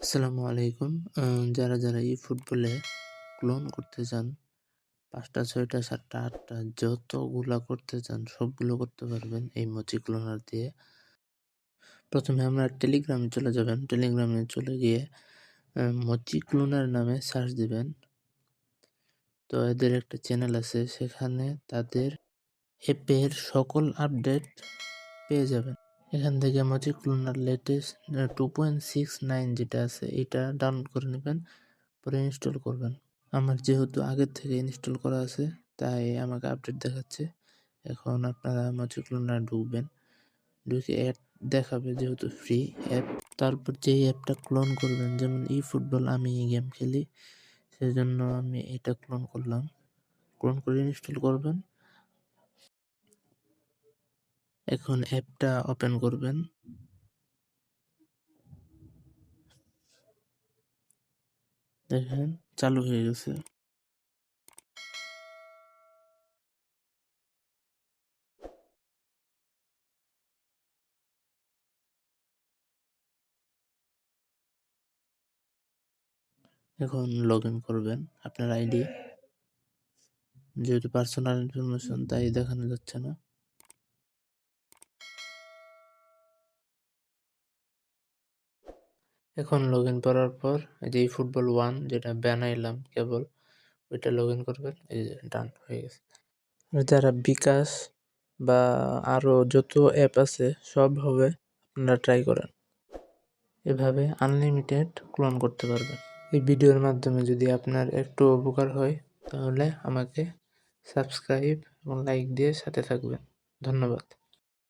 আসসালামু আলাইকুম। যারা যারা এই ফুটবলে ক্লোন করতে চান, পাঁচটা, ছয়টা, সাতটা, আটটা, যতগুলা করতে চান, সবগুলো করতে পারবেন এই মচি ক্লোনার দিয়ে। প্রথমে আমরা টেলিগ্রামে চলে যাবেন। টেলিগ্রামে চলে গিয়ে মচি ক্লোনার নামে সার্চ দিবেন। তো এদের একটা চ্যানেল আছে, সেখানে তাদের অ্যাপের সকল আপডেট পেয়ে যাবেন। এখান থেকে মচি cloner latest two point six nine যেটা আছে, এটা ডাউনলোড করে নেবেন, পরে ইনস্টল করবেন। আমার যেহেতু আগের থেকে ইনস্টল করা আছে, তাই আমাকে আপডেট দেখাচ্ছে। এখন আপনারা মচি ক্লোনার ঢুকবেন, ঢুকে অ্যাপ দেখাবে যেহেতু ফ্রি অ্যাপ তারপর যেই অ্যাপটা ক্লোন করবেন, যেমন ই ফুটবল আমি এই গেম খেলি, সেজন্য আমি এটা ক্লোন করলাম। ক্লোন করে ইনস্টল করবেন এখন অ্যাপটা ওপেন করবেন। দেখেন, চালু হয়ে গেছে। এখন লগ ইন করবেন, আপনার আইডি যেহেতু পার্সোনাল ইনফরমেশন তাই দেখানো যাচ্ছে না। এখন লগ ইন করার পর এই যে ফুটবল ওয়ান যেটা বানাইলাম কেবল, ওইটা লগ ইন করবেন, এই যে ডান হয়ে গেছে। যারা বিকাশ বা আরও যত অ্যাপ আছে, সব হবে আপনারা ট্রাই করেন। এভাবে আনলিমিটেড ক্লোন করতে পারবেন। এই ভিডিওর মাধ্যমে যদি আপনার একটু উপকার হয়, তাহলে আমাকে সাবস্ক্রাইব এবং লাইক দিয়ে সাথে থাকবেন। ধন্যবাদ।